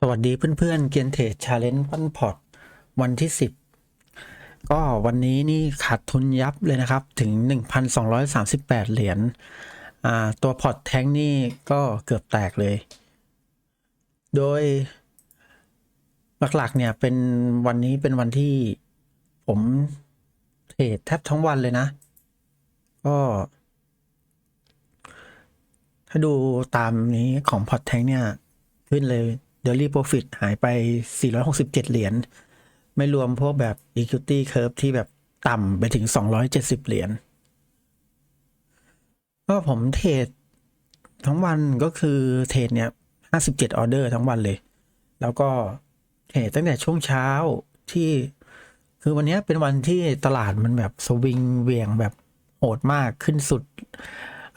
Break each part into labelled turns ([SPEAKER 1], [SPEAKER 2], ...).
[SPEAKER 1] สวัสดีเพื่อนๆเกียนเทรดชาเลนจ์ปันพอร์ตวันที่ 10 ก็วันนี้นี่ขาดทุนยับเลยนะครับ ถึง 1,238 เหรียญตัวพอร์ตแท้งนี่ก็เกือบแตกเลย โดย หลักๆเนี่ยเป็นวันนี้เป็นวันที่ผมเทรดแทบทั้งวันเลยนะ ก็ถ้าดูตามนี้ของพอร์ตแทงเนี่ย ขึ้นเลย Daily Profit หายไป 467 เหรียญ ไม่รวมพวกแบบ Equity Curve ที่แบบต่ำไปถึง 270 เหรียญ ก็ผมเทรดทั้งวันก็คือเทรดเนี่ย 57 ออเดอร์ทั้งวันเลย แล้วก็เทรดตั้งแต่ช่วงเช้าที่คือวันนี้เป็นวันที่ตลาดมันแบบสวิงเวียงแบบโหดมากขึ้นสุด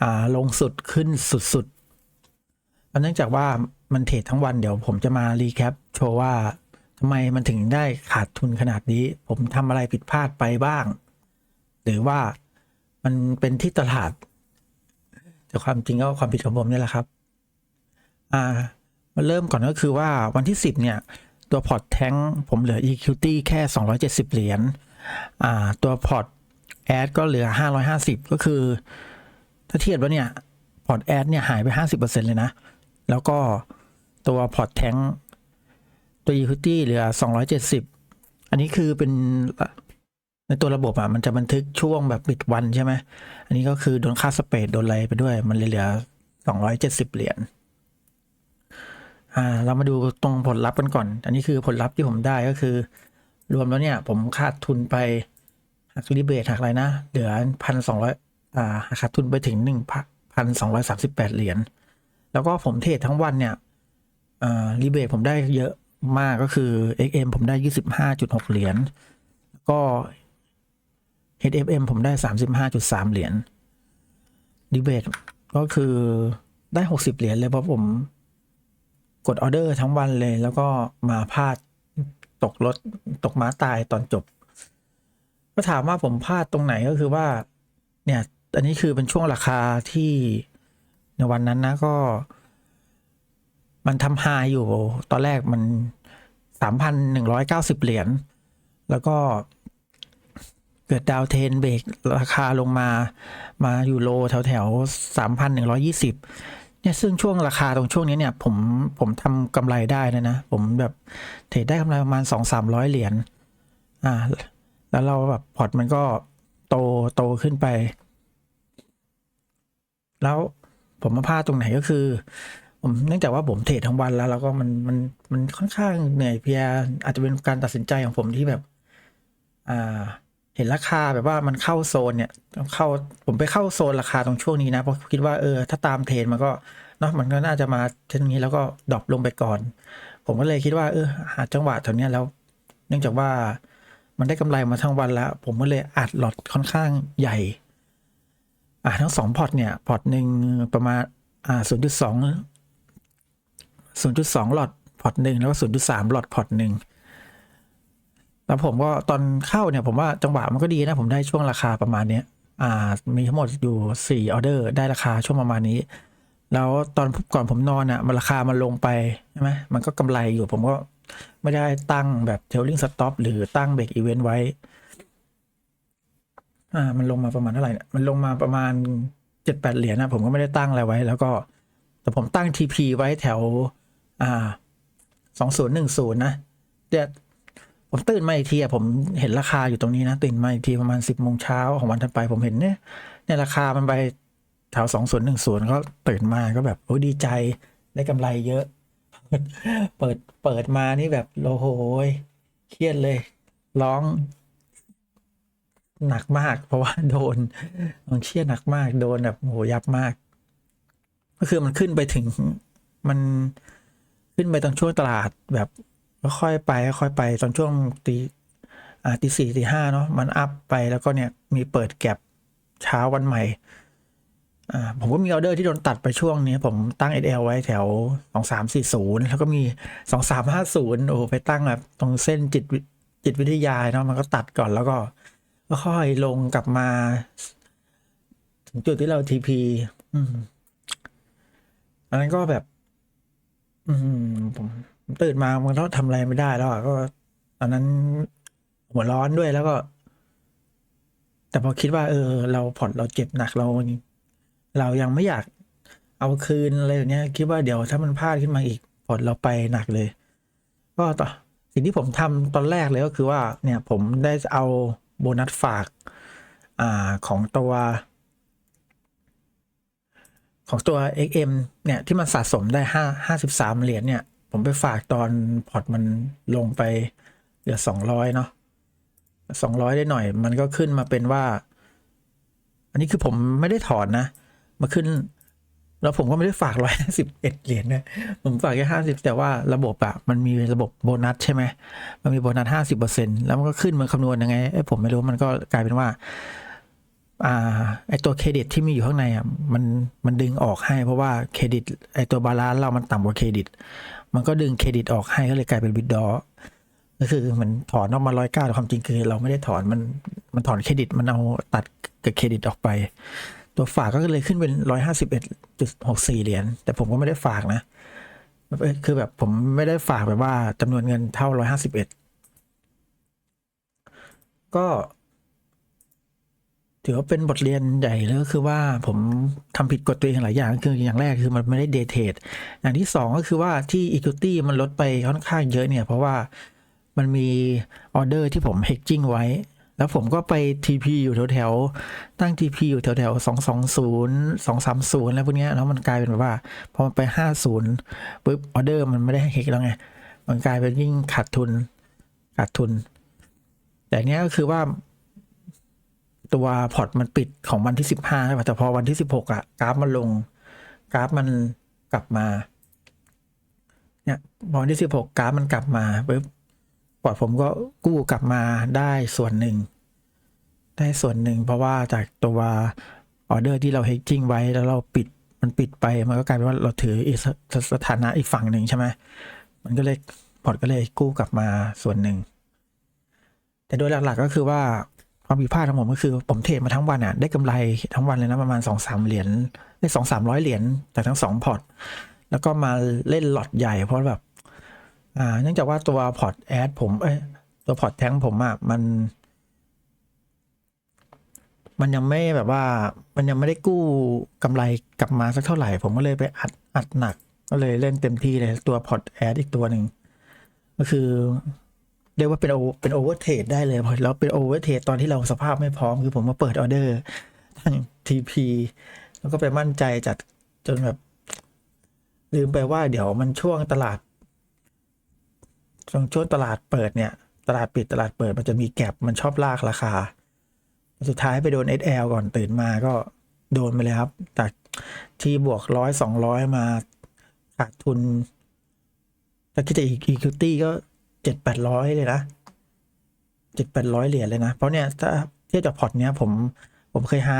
[SPEAKER 1] อ่า ลงสุดขึ้นสุดๆเนื่องจากว่า มันเทรดทั้งวันเดี๋ยวผมจะมารีแคปโชว์ว่าทำไมมันถึงได้ขาดทุนขนาดนี้ ผมทำอะไรผิดพลาดไปบ้าง หรือว่ามันเป็นที่ตลาด แต่ความจริงก็ความผิดของผมนี่แหละครับ อ่ามาเริ่มก่อนก็คือว่าวันที่ 10 เนี่ย ตัวพอร์ตแท้งผมเหลือ equity แค่ 270 เหรียญอ่า ตัวพอร์ตแอดก็เหลือ 550 ก็คือ ถ้าเทียบแล้วเนี่ย พอร์ตแอดเนี่ยหายไป 50%เลยนะ แล้วก็ ตัวพอร์ตแทงตัว Equity เหลือ 270 อันนี้คือเป็นในตัวระบบอะมันจะบันทึกช่วงแบบปิดวันใช่ไหม อันนี้ก็คือโดนค่าสเปดโดนอะไรไปด้วย มันเลยเหลือ 270 เหรียญ อ่า เรามาดูตรงผลลัพธ์กันก่อน อันนี้คือผลลัพธ์ที่ผมได้ก็คือ รวมแล้วเนี่ย ผมขาดทุนไปหักรีเบทหักอะไรนะ เหลือพันสองร้อยอ่าขาดทุนไปถึงหนึ่งพันสองร้อยสามสิบแปดเหรียญ แล้วก็ผมเทรดทั้งวันเนี่ย รีเบทผมได้เยอะมากก็คือ XM ผมได้ยี่สิบห้าจุดหกเหรียญก็ HFM ผมได้สามสิบห้าจุดสามเหรียญรีเบทก็คือได้หกสิบเหรียญเลยเพราะผมกดออเดอร์ทั้งวันเลย แล้วก็มาพลาดตกรถตกม้าตายตอนจบ ก็ถามว่าผมพลาดตรงไหนก็คือว่า เนี่ย อันนี้คือเป็นช่วงราคาที่ในวันนั้นนะก็ มันทำไฮอยู่ตอนแรกมันสามพันหนึ่งร้อยเก้าสิบเหรียญ แล้วก็เกิดดาวเทนเบรกราคาลงมา มาอยู่โลแถวแถวสามพันหนึ่งร้อยี่สิบเนี่ยซึ่งช่วงราคาตรงช่วงนี้เนี่ย ผมผมทำกำไรได้นะนะ ผมแบบเทรดได้กำไรประมาณสองสามร้อยเหรียญ อ่า แล้วเราแบบพอร์ตมันก็โตโตขึ้นไป แล้วผมมาพลาดตรงไหนก็คือ ผมเนื่องจากว่าผมเทรดทั้งวันแล้ว แล้วก็มันมันมันค่อนข้างเหนื่อยเพีย อาจจะเป็นการตัดสินใจของผมที่แบบ อ่า เห็นราคาแบบว่ามันเข้าโซนเนี่ยเข้าผมไปเข้าโซนราคาตรงช่วงนี้นะเพราะคิดว่าเออถ้าตามเทรนมันก็เนาะมันก็น่าจะมาเช่นนี้แล้วก็ดรอปลงไปก่อน ผมก็เลยคิดว่าเออหาจังหวะแถวเนี้ยแล้ว เนื่องจากว่ามันได้กำไรมาทั้งวันแล้ว ผมก็เลยอัดหลอดค่อนข้างใหญ่อ่าทั้งสองพอร์ตเนี่ยพอร์ตหนึ่งประมาณอ่าศูนย์จุดสอง ศูนย์จุดสองหลอดพอร์ตหนึ่งแล้วก็ศูนย์จุดสามหลอดพอร์ตหนึ่งแล้วผมก็ตอนเข้าเนี่ยผมว่าจังหวะมันก็ดีนะ ผมได้ช่วงราคาประมาณเนี้ยอ่ามีทั้งหมดอยู่สี่ออเดอร์ ได้ราคาช่วงประมาณนี้ แล้วตอนก่อนผมนอนอะมันราคามันลงไปใช่ไหมมันก็กำไรอยู่ผมก็ไม่ได้ตั้งแบบเทลลิงสต็อปหรือตั้งเบรกอีเวนต์ไว้ อ่า มันลงมาประมาณเท่าไหร่เนี่ยมันลงมาประมาณเจ็ดแปดเหรียญนะผมก็ไม่ได้ตั้งอะไรไว้ แล้วก็ แต่ผมตั้ง TP ไว้แถว อ่าสองศูนย์หนึ่งศูนย์นะเดี๋ยวผมตื่นมาอีกทีอะผมเห็นราคาอยู่ตรงนี้นะ ตื่นมาอีกทีประมาณสิบโมงเช้าของวันถัดไปผมเห็นเนี่ยเนี่ยราคามันไปแถวสองศูนย์หนึ่งศูนย์ก็ตื่นมาก็แบบโอ้ดีใจได้กำไรเยอะ เปิดเปิดมานี่แบบโลโหยเครียดเลย ร้องหนักมาก เพราะว่าโดนมันเครียดหนักมาก โดนแบบโหยับมาก ก็คือมันขึ้นไปถึงมัน ขึ้นไปตอนช่วงตลาดแบบค่อยไปค่อยไปตอนช่วงตีอ่าตีสี่ตีห้าเนาะมันอัพไปแล้วก็เนี่ยมีเปิดแก็บเช้าวันใหม่อ่าผมก็มีออเดอร์ที่โดนตัดไปช่วงนี้ ผมตั้ง SL ไว้แถวสองสามสี่ศูนย์แล้วก็มีสองสามห้าศูนย์โอ้ไปตั้งแบบตรงเส้นจิตจิตวิทยาเนาะมันก็ตัดก่อนแล้วก็ก็ค่อยลงกลับมา ถึงจุดที่เราทีพีอันนั้นก็แบบ อืมผมผมตื่นมามันก็ทำอะไรไม่ได้แล้วอะก็ ตอนนั้นหัวร้อนด้วยแล้วก็ แต่พอคิดว่า เออ เราผ่อนเราเจ็บหนักเรา เรายังไม่อยากเอาคืนอะไรอย่างเนี้ยคิดว่าเดี๋ยวถ้ามันพลาดขึ้นมาอีกผ่อนเราไปหนักเลย ก็ต่อสิ่งที่ผมทำตอนแรกเลยก็คือว่า เนี่ย ผมได้เอาโบนัสฝาก อ่าของตัว ของตัว XM เนี่ยที่มันสะสมได้ห้าห้าสิบสามเหรียญเนี่ย ผมไปฝากตอนพอร์ตมันลงไปเหลือสองร้อยเนาะสองร้อยได้หน่อย มันก็ขึ้นมาเป็นว่า อันนี้คือผมไม่ได้ถอนนะ มาขึ้น แล้วผมก็ไม่ได้ฝากร้อยห้าสิบเอ็ดเหรียญนะผมฝากแค่ห้าสิบแต่ว่าระบบอะมันมีระบบโบนัสใช่ไหมมันมีโบนัสห้าสิบเปอร์เซ็นแล้วมันก็ขึ้นมาคำนวณยังไงเอ้ผมไม่รู้มันก็กลายเป็นว่า ไอตัวเครดิตที่มีอยู่ข้างในอะมันมันดึงออกให้ เพราะว่าเครดิตไอตัวบาลานซ์เรามันต่ำกว่าเครดิต มันก็ดึงเครดิตออกให้ก็เลยกลายเป็นบิดดอก็คือเหมันถอนออกมาร้อยเก้าความจริงคือเราไม่ได้ถอนมันมันถอนเครดิตมันเอาตัดกับเครดิตออกไป ตัวฝากก็เลยขึ้นเป็นร้อยห้าสิบเอ็ดจุดหกสี่เหรียญแต่ผมก็ไม่ได้ฝากนะคือแบบผมไม่ได้ฝากแบบว่าจำนวนเงินเท่าร้อยห้าสิบเอ็ดก็ ถือว่าเป็นบทเรียนใหญ่เลยก็คือว่าผมทำผิดกฎตัวเองหลายอย่างคืออย่างแรกคือมันไม่ได้เดทเทรดอย่างที่สองก็คือว่าที่ equity มันลดไปค่อนข้างเยอะเนี่ย เพราะว่ามันมีออเดอร์ที่ผม hedging ไว้ แล้วผมก็ไป TP อยู่แถวๆ ตั้ง TP อยู่แถวๆสองสองศูนย์สองสามศูนย์แล้วพวกนี้แล้วมันกลายเป็นแบบว่า พอมันไปห้าศูนย์ปุ๊บออเดอร์มันไม่ได้เฮกแล้วไง มันกลายเป็นยิ่งขาดทุนขาดทุน แต่เนี้ยก็คือว่า ตัวพอร์ตมันปิดของวันที่สิบห้าใช่ป่ะแต่พอวันที่สิบหกอะกราฟมันลง กราฟมันกลับมา เนี่ยพอวันที่สิบหกกราฟมันกลับมาปุ๊บพอร์ตผมก็กู้กลับมาได้ส่วนหนึ่ง ได้ส่วนหนึ่ง เพราะว่าจากตัวออเดอร์ที่เราเฮกจิ้งไว้แล้วเราปิดมันปิดไปมันก็กลายเป็นว่าเราถืออีกสสสถานะอีกฝั่งหนึ่งใช่ไหมมันก็เลยพอร์ตก็เลยกู้กลับมาส่วนหนึ่ง แต่โดยหลักๆก็คือว่า ความผิดพลาดของผมก็คือผมเทรดมาทั้งวันอะ ได้กำไรทั้งวันเลยนะประมาณสองสามเหรียญได้สองสามร้อยเหรียญจากทั้งสองพอร์ตแล้วก็มาเล่นหลอตใหญ่เพราะแบบอ่าเนื่องจากว่าตัวพอร์ตแอดผมเอ้ยตัวพอร์ตแทงผมอะมัน มันยังไม่แบบว่า มันยังไม่ได้กู้กำไรกลับมาสักเท่าไหร่ ผมก็เลยไปอัดอัดหนัก ก็เลยเล่นเต็มที่เลยตัวพอร์ตแอดอีกตัวหนึ่งก็คือ เรียกว่าเป็นโอเป็นโอเวอร์เทรดได้เลยพอแล้วเป็นโอเวอร์เทรดตอนที่เราสภาพไม่พร้อม คือผมมาเปิดออเดอร์ทั้งทีพีแล้วก็ไปมั่นใจจัดจนแบบ ลืมไปว่าเดี๋ยวมันช่วงตลาดช่วงช่วงตลาดเปิดเนี่ย ตลาดปิดตลาดเปิดมันจะมีแก็บมันชอบลากราคา สุดท้ายไปโดน SL ก่อนตื่นมาก็โดนไปเลยครับ จากที่บวกร้อยสองร้อยมาขาดทุนถ้าคิดจะอีก equity ก็ เจ็ดแปดร้อยเลยนะเจ็ดแปดร้อยเหรียญเลยนะ เพราะเนี่ยถ้าเทียบจากพอร์ตเนี้ยผมผมเคยไฮ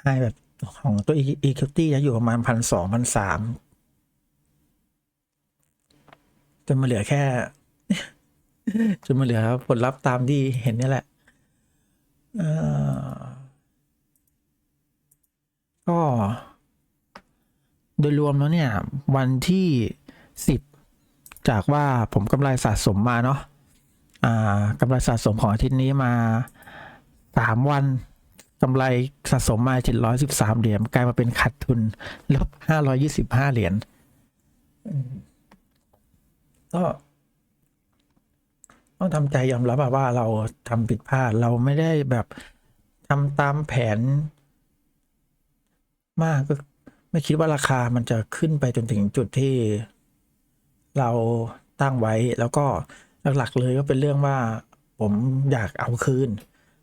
[SPEAKER 1] ไฮแบบของตัว equity จะอยู่ประมาณพันสองพันสามจนมาเหลือแค่จนมาเหลือผลลัพธ์ตามที่เห็นนี่แหละก็ โดยรวมแล้วเนี่ย วันที่สิบ จากว่าผมกำไรสะสมมาเนาะอ่ากำไรสะสมของอาทิตย์นี้มาสามวันกำไรสะสมมาเจ็ดร้อยสิบสามเหรียญกลายมาเป็นขาดทุนลบห้าร้อยี่สิบห้าเหรียญก็ต้องทำใจยอมรับอะว่าเราทำผิดพลาดเราไม่ได้แบบทำตามแผน มากก็ไม่คิดว่าราคามันจะขึ้นไปจนถึงจุดที่ เราตั้งไว้แล้วก็หลักๆเลยก็เป็นเรื่องว่าผมอยากเอาคืน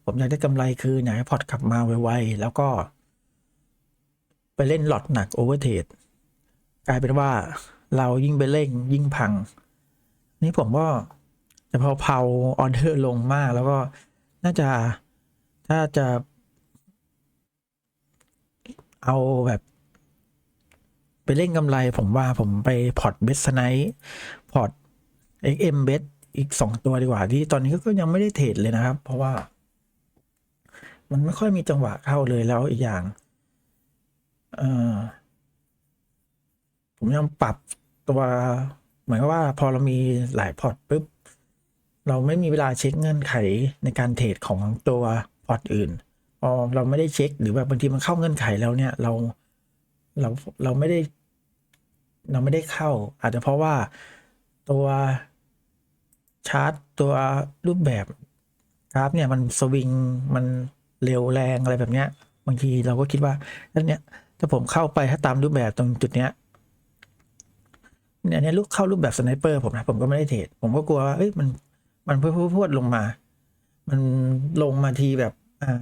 [SPEAKER 1] ผมอยากได้กำไรคืนอยากให้พอร์ตกลับมาไวๆแล้วก็ ไปเล่นหลอดหนักโอเวอร์เทรดกลายเป็นว่าเรายิ่งไปเล่งยิ่งพัง นี่ผมก็จะพอเผาออเดอร์ลงมาก แล้วก็น่าจะถ้าจะ เอาแบบ ไปเล่นกำไรผมว่าผมไปพอร์ตเบสไนท์พอร์ต XM b e t อีกสองตัวดีกว่าที่ตอนนี้ก็ยังไม่ได้เทรดเลยนะครับ เพราะว่า มันไม่ค่อยมีจังหวะเข้าเลยแล้วอีกอย่างเออผมยังปรับตัวเหมือนกับว่าพอเรามีหลายพอร์ตปุ๊บเราไม่มีเวลาเช็คเงื่อนไขในการเทรดของตัวพอร์ตอื่นพอเราไม่ได้เช็ค หรือแบบบางทีมันเข้าเงื่อนไขแล้วเนี่ย เรา เราเราไม่ได้ เราไม่ได้เข้า อาจจะเพราะว่าตัวชาร์ตตัวรูปแบบกราฟเนี่ยมันสวิงมันเร็วแรงอะไรแบบเนี้ย บางทีเราก็คิดว่าแล้วเนี่ยถ้าผมเข้าไปถ้าตามรูปแบบตรงจุดเนี้ยเนี่ยเนี่ยลูกเข้ารูปแบบสไนเปอร์ผมนะผมก็ไม่ได้เทรดผมก็กลัวว่าเอ้ยมันมันพวดพวดลงมา มันลงมาทีแบบอ่า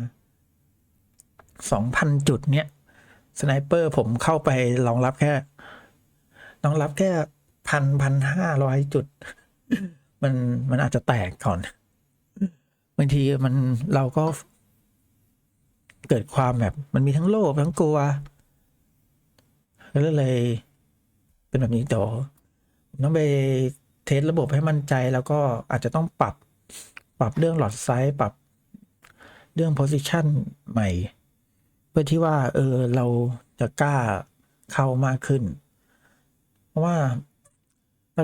[SPEAKER 1] สองพันจุดเนี้ย สไนเปอร์ผมเข้าไปรองรับแค่รองรับแค่พันพันห้าร้อยจุด มันมันอาจจะแตกก่อนบางทีมันเราก็เกิดความแบบ มันมีทั้งโลภทั้งกลัวก็เลย เป็นแบบนี้เดี๋ยวต้องไปเทสระบบให้มั่นใจแล้วก็อาจจะต้องปรับ ปรับเรื่องหลอดไซส์ปรับเรื่อง position ใหม่ เพื่อที่ว่า เออเราจะกล้าเข้ามากขึ้น เพราะว่า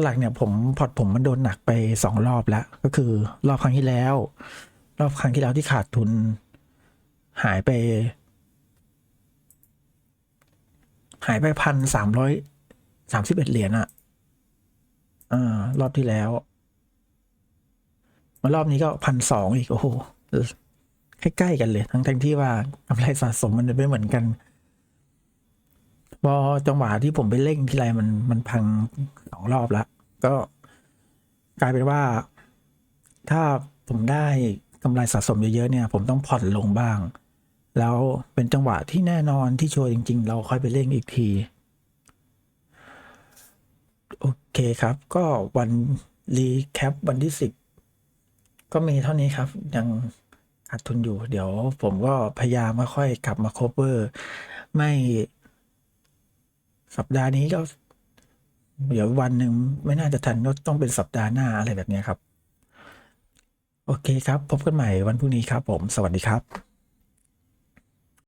[SPEAKER 1] หลักเนี่ยผมพอร์ตผมมันโดนหนักไปสองรอบแล้ว ก็คือ รอบครั้งที่แล้ว รอบครั้งที่แล้วที่ขาดทุน หายไป หายไปพันสามร้อยสามสิบเอ็ดเหรียญอะอ่ารอบที่แล้ว มารอบนี้ก็พันสองอีก โอ้โห ใกล้ๆกันเลย ทั้งทั้งที่ว่ากำไรสะสมมันไม่เหมือนกัน พอจังหวะที่ผมไปเร่งทีไรมันมันพังสองรอบแล้วก็กลายเป็นว่า ถ้าผมได้กำไรสะสมเยอะๆเนี่ย ผมต้องผ่อนลงบ้าง แล้วเป็นจังหวะที่แน่นอนที่ชัวร์จริง ๆ เราค่อยไปเร่งอีกทีโอเคครับ ก็วันรีแคปวันที่สิบก็มีเท่านี้ครับยัง อัดทุนอยู่ เดี๋ยวผมก็พยายามค่อยๆกลับมาคบเวอร์ ไม่สัปดาห์นี้ก็เดี๋ยววันหนึ่งไม่น่าจะทันก็ต้องเป็นสัปดาห์หน้าอะไรแบบนี้ครับ โอเคครับ พบกันใหม่วันพรุ่งนี้ครับผม สวัสดีครับ